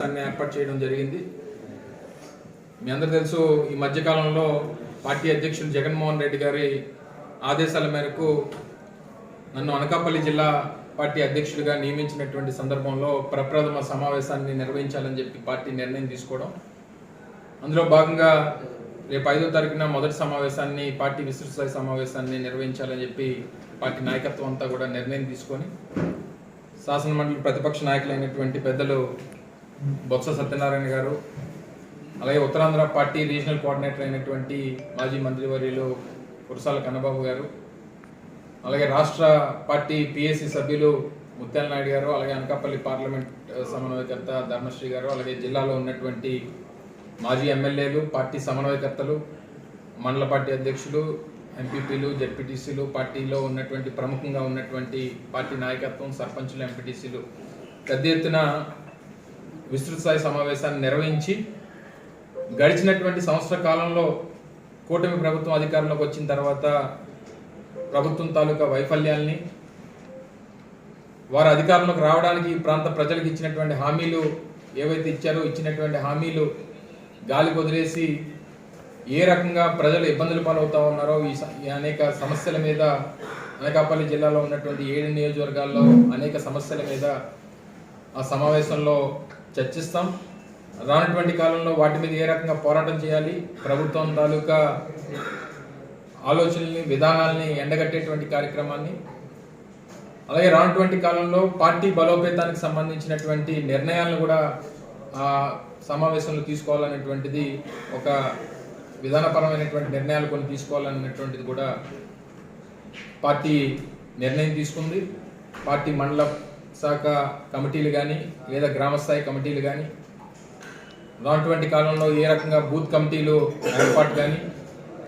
దాన్ని ఏర్పాటు చేయడం జరిగింది. మీ అందరూ తెలుసు ఈ మధ్యకాలంలో పార్టీ అధ్యక్షులు జగన్మోహన్ రెడ్డి గారి ఆదేశాల మేరకు నన్ను అనకాపల్లి జిల్లా పార్టీ అధ్యక్షుడిగా నియమించినటువంటి సందర్భంలో ప్రప్రథమ సమావేశాన్ని నిర్వహించాలని చెప్పి పార్టీ నిర్ణయం తీసుకోవడం. అందులో భాగంగా రేపు ఐదో తారీఖున మొదటి సమావేశాన్ని పార్టీ విస్తృత స్థాయి సమావేశాన్ని నిర్వహించాలని చెప్పి పార్టీ నాయకత్వం అంతా కూడా నిర్ణయం తీసుకొని శాసనమండలి ప్రతిపక్ష నాయకులైనటువంటి పెద్దలు బొత్స సత్యనారాయణ గారు అలాగే ఉత్తరాంధ్ర పార్టీ రీజనల్ కోఆర్డినేటర్ అయినటువంటి మాజీ మంత్రివర్యులు కురసాల కన్నబాబు గారు అలాగే రాష్ట్ర పార్టీ పిఎస్సి సభ్యులు ముత్యాల నాయుడు గారు అలాగే అనకాపల్లి పార్లమెంట్ సమన్వయకర్త ధర్మశ్రీ గారు అలాగే జిల్లాలో ఉన్నటువంటి మాజీ ఎమ్మెల్యేలు పార్టీ సమన్వయకర్తలు మండల పార్టీ అధ్యక్షులు ఎంపీపీలు జెడ్పీటీసీలు పార్టీలో ఉన్నటువంటి ప్రముఖంగా ఉన్నటువంటి పార్టీ నాయకత్వం సర్పంచులు ఎంపీటీసీలు. పెద్ద ఎత్తున విస్తృత స్థాయి సమావేశాన్ని నిర్వహించి గడిచినటువంటి సంవత్సర కాలంలో కూటమి ప్రభుత్వం అధికారంలోకి వచ్చిన తర్వాత ప్రభుత్వం తాలూకా వైఫల్యాల్ని వారు అధికారంలోకి రావడానికి ఈ ప్రాంత ప్రజలకు ఇచ్చినటువంటి హామీలు ఏవైతే ఇచ్చారో ఇచ్చినటువంటి హామీలు గాలి వదిలేసి ఏ రకంగా ప్రజలు ఇబ్బందులు పాలవుతా ఉన్నారో ఈ ఈ అనేక సమస్యల మీద అనకాపల్లి జిల్లాలో ఉన్నటువంటి ఏడు నియోజకవర్గాల్లో అనేక సమస్యల మీద ఆ సమావేశంలో చర్చిస్తాం. రానటువంటి కాలంలో వాటి మీద ఏ రకంగా పోరాటం చేయాలి? ప్రభుత్వం తాలూకా ఆలోచనల్ని విధానాల్ని ఎండగట్టేటువంటి కార్యక్రమాన్ని అలాగే రానటువంటి కాలంలో పార్టీ బలోపేతానికి సంబంధించినటువంటి నిర్ణయాలను కూడా ఆ సమావేశంలో తీసుకోవాలనేటువంటిది ఒక విధానపరమైనటువంటి నిర్ణయాలు కొన్ని తీసుకోవాలనేటువంటిది కూడా పార్టీ నిర్ణయం తీసుకుంది. పార్టీ మండల శాఖ కమిటీలు కానీ లేదా గ్రామస్థాయి కమిటీలు కానీ అలాంటివంటి కాలంలో ఏ రకంగా బూత్ కమిటీలు ఏర్పాటు కానీ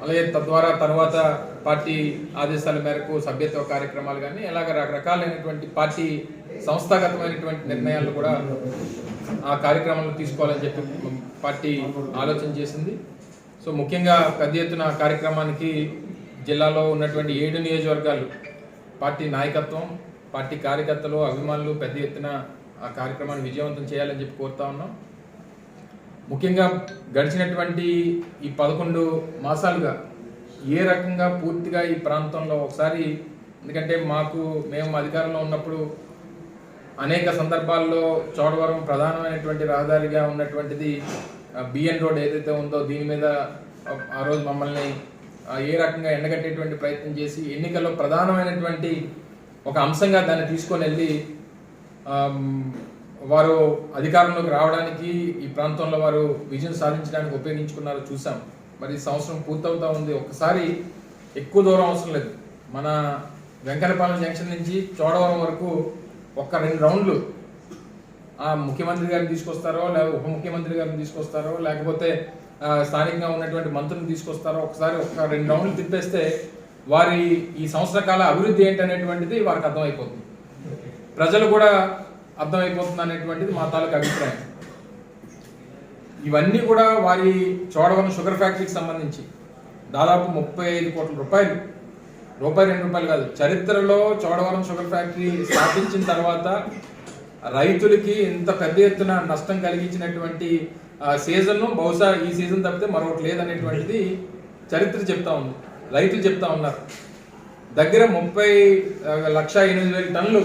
అలాగే తద్వారా తర్వాత పార్టీ ఆదేశాల మేరకు సభ్యత్వ కార్యక్రమాలు కానీ ఇలాగ రకరకాలైనటువంటి పార్టీ సంస్థాగతమైనటువంటి నిర్ణయాలు కూడా ఆ కార్యక్రమంలో తీసుకోవాలని చెప్పి పార్టీ ఆలోచన చేసింది. సో ముఖ్యంగా పెద్ద ఎత్తున కార్యక్రమానికి జిల్లాలో ఉన్నటువంటి ఏడు నియోజకవర్గాలు పార్టీ నాయకత్వం పార్టీ కార్యకర్తలు అభిమానులు పెద్ద ఎత్తున ఆ కార్యక్రమాన్ని విజయవంతం చేయాలని చెప్పి కోరుతా ఉన్నాం. ముఖ్యంగా గడిచినటువంటి ఈ పదకొండు మాసాలుగా ఏ రకంగా పూర్తిగా ఈ ప్రాంతంలో ఒకసారి ఎందుకంటే మాకు మేము అధికారంలో ఉన్నప్పుడు అనేక సందర్భాల్లో చోడవరం ప్రధానమైనటువంటి రహదారిగా ఉన్నటువంటిది బిఎన్ రోడ్ ఏదైతే ఉందో దీని మీద ఆ- రోజు మమ్మల్ని ఏ రకంగా ఎండగట్టేటువంటి ప్రయత్నం చేసి ఎన్నికల్లో ప్రధానమైనటువంటి ఒక అంశంగా దాన్ని తీసుకొని వెళ్ళి వారు అధికారంలోకి రావడానికి ఈ ప్రాంతంలో వారు విజయం సాధించడానికి ఉపయోగించుకున్నారో చూసాం. మరి సంవత్సరం పూర్తవుతా ఉంది. ఒక్కసారి ఎక్కువ దూరం అవసరం లేదు. మన వెంకటపాలెం జంక్షన్ నుంచి చోడవరం వరకు ఒక్క రెండు రౌండ్లు ఆ ముఖ్యమంత్రి గారిని తీసుకొస్తారో లేదా ఉప ముఖ్యమంత్రి గారిని తీసుకొస్తారో లేకపోతే స్థానికంగా ఉన్నటువంటి మంత్రులను తీసుకొస్తారో ఒకసారి ఒక రెండు రౌండ్లు తిప్పేస్తే వారి ఈ సంవత్సర కాల అభివృద్ధి ఏంటనేటువంటిది వారికి అర్థమైపోతుంది. ప్రజలు కూడా అర్థమైపోతుంది అనేటువంటిది మా తాలూకు అభిప్రాయం. ఇవన్నీ కూడా వారి చోడవరం షుగర్ ఫ్యాక్టరీకి సంబంధించి దాదాపు ముప్పై ఐదు కోట్ల రూపాయలు రూపాయి రెండు రూపాయలు కాదు చరిత్రలో చోడవరం షుగర్ ఫ్యాక్టరీ స్థాపించిన తర్వాత రైతులకి ఇంత పెద్ద ఎత్తున నష్టం కలిగించినటువంటి సీజన్ను బహుశా ఈ సీజన్ తప్పితే మరొకటి లేదనేటువంటిది చరిత్ర చెప్తా ఉంది. రైతులు చెప్తా ఉన్నారు. దగ్గర ముప్పై లక్ష ఎనిమిది వేల టన్నులు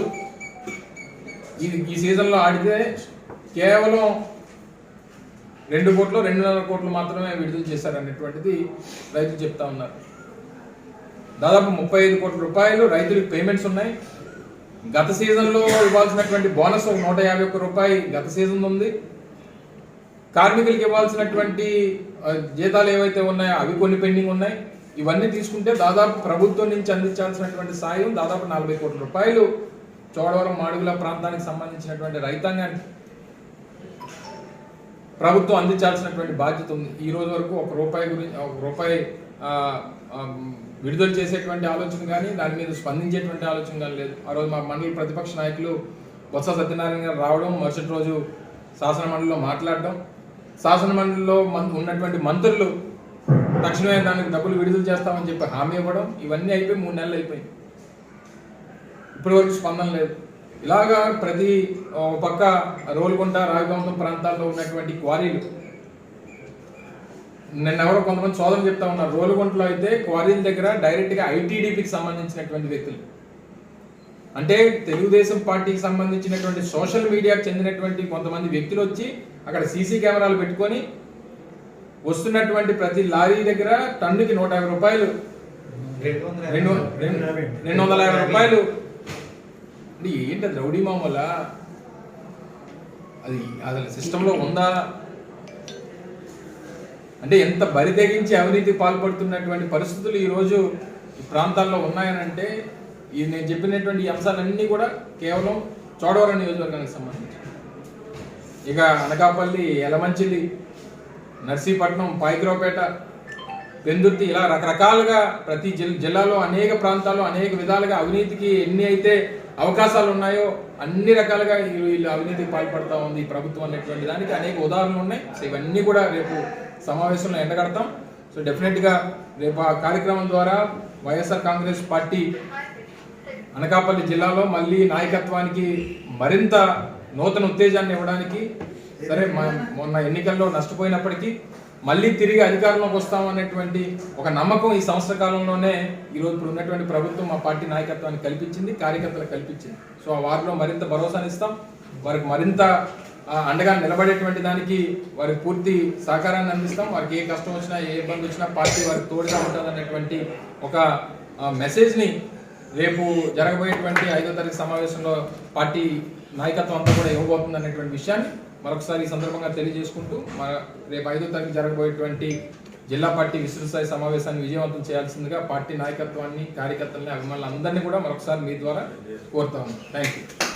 ఈ ఈ సీజన్లో ఆడితే కేవలం రెండు కోట్లు రెండున్నర కోట్లు మాత్రమే విడుదల చేశారనేటువంటిది రైతులు చెప్తా ఉన్నారు. దాదాపు ముప్పై ఐదు కోట్ల రూపాయలు రైతులకు పేమెంట్స్ ఉన్నాయి. గత సీజన్లో ఇవ్వాల్సినటువంటి బోనస్ ఒక నూట యాభై ఒక్క రూపాయి గత సీజన్ ఉంది. కార్మికులకు ఇవ్వాల్సినటువంటి జీతాలు ఏవైతే ఉన్నాయో అవి కొన్ని పెండింగ్ ఉన్నాయి. ఇవన్నీ తీసుకుంటే దాదాపు ప్రభుత్వం నుంచి అందించాల్సినటువంటి సాయం దాదాపు నలభై కోట్ల రూపాయలు చోడవరం మాడుగుల ప్రాంతానికి సంబంధించినటువంటి రైతాంగానికి ప్రభుత్వం అందించాల్సినటువంటి బాధ్యత ఉంది. ఈ రోజు వరకు ఒక రూపాయి గురించి ఒక రూపాయి విడుదల చేసేటువంటి ఆలోచన కానీ దాని మీద స్పందించేటువంటి ఆలోచన కానీ లేదు. ఆ రోజు మా మండలి ప్రతిపక్ష నాయకులు బొత్స సత్యనారాయణ గారు రావడం మరుసటి రోజు శాసనమండలిలో మాట్లాడడం. శాసనమండలిలో మన్- ఉన్నటువంటి మంత్రులు తక్షణమే దానికి డబ్బులు విడుదల చేస్తామని చెప్పి హామీ ఇవ్వడం ఇవన్నీ అయిపోయి మూడు నెలలు అయిపోయింది. ఇప్పటివరకు స్పందన లేదు. ఇలాగా ప్రతి ఒక పక్క రోల్కొండ రాఘవంతం ప్రాంతాల్లో ఉన్నటువంటి క్వారీలు నిన్న ఎవరో కొంతమంది సోదరులు చెప్తా ఉన్నారు. రోలుగుంటలో అయితే క్వారీల దగ్గర డైరెక్ట్గా ఐటీడీపీకి సంబంధించినటువంటి వ్యక్తులు. అంటే తెలుగుదేశం పార్టీకి సంబంధించినటువంటి సోషల్ మీడియాకు చెందినటువంటి కొంతమంది వ్యక్తులు వచ్చి అక్కడ సీసీ కెమెరాలు పెట్టుకొని వస్తున్నటువంటి ప్రతి లారీ దగ్గర టన్నుకి నూట యాభై రూపాయలు. రెండు వందల రెండు రెండు రెండు వందల యాభై రూపాయలు. అంటే ఏంటి అది రౌడీ మామూల అది అసలు సిస్టంలో ఉందా? అంటే ఎంత బరి తెగించి అవినీతి పాల్పడుతున్నటువంటి పరిస్థితులు ఈరోజు ఈ ప్రాంతాల్లో ఉన్నాయనంటే ఈ నేను చెప్పినటువంటి అంశాలన్నీ కూడా కేవలం చోడవరం నియోజకవర్గానికి సంబంధించి ఇక అనకాపల్లి ఎలమంచిలి నర్సీపట్నం పైగ్రోపేట పెందుర్తి ఇలా రకరకాలుగా ప్రతి జిల్ జిల్లాలో అనేక ప్రాంతాల్లో అనేక విధాలుగా అవినీతికి ఎన్ని అయితే అవకాశాలు ఉన్నాయో అన్ని రకాలుగా వీళ్ళు వీళ్ళు అవినీతికి పాల్పడతా ఉంది ఈ ప్రభుత్వం అనేటువంటి దానికి అనేక ఉదాహరణలు ఉన్నాయి. సో ఇవన్నీ కూడా రేపు సమావేశంలో ఎండగడతాం. సో డెఫినెట్గా రేపు ఆ కార్యక్రమం ద్వారా వైఎస్ఆర్ కాంగ్రెస్ పార్టీ అనకాపల్లి జిల్లాలో మళ్ళీ నాయకత్వానికి మరింత నూతన ఉత్తేజాన్ని ఇవ్వడానికి సరే మొన్న ఎన్నికల్లో నష్టపోయినప్పటికీ మళ్ళీ తిరిగి అధికారంలోకి వస్తాం అనేటువంటి ఒక నమ్మకం ఈ సంవత్సర కాలంలోనే ఈరోజు ఇప్పుడు ఉన్నటువంటి ప్రభుత్వం మా పార్టీ నాయకత్వాన్ని కల్పించింది కార్యకర్తలకు కల్పించింది. సో ఆ వారిలో మరింత భరోసానిస్తాం వారికి మరింత అండగా నిలబడేటువంటి దానికి వారికి పూర్తి సహకారాన్ని అందిస్తాం. వారికి ఏ కష్టం వచ్చినా ఏ ఇబ్బంది వచ్చినా పార్టీ వారికి తోడుగా ఉంటుంది అనేటువంటి ఒక మెసేజ్ని రేపు జరగబోయేటువంటి ఐదో తారీఖు సమావేశంలో పార్టీ నాయకత్వం అంతా కూడా ఇవ్వబోతుంది అనేటువంటి విషయాన్ని మరొకసారి ఈ సందర్భంగా తెలియజేసుకుంటూ మన రేపు ఐదో తారీఖు జరగబోయేటువంటి జిల్లా పార్టీ విస్తృత స్థాయి సమావేశాన్ని విజయవంతం చేయాల్సిందిగా పార్టీ నాయకత్వాన్ని కార్యకర్తల్ని అభిమానులు అందరినీ కూడా మరొకసారి మీ ద్వారా కోరుతా థ్యాంక్ యూ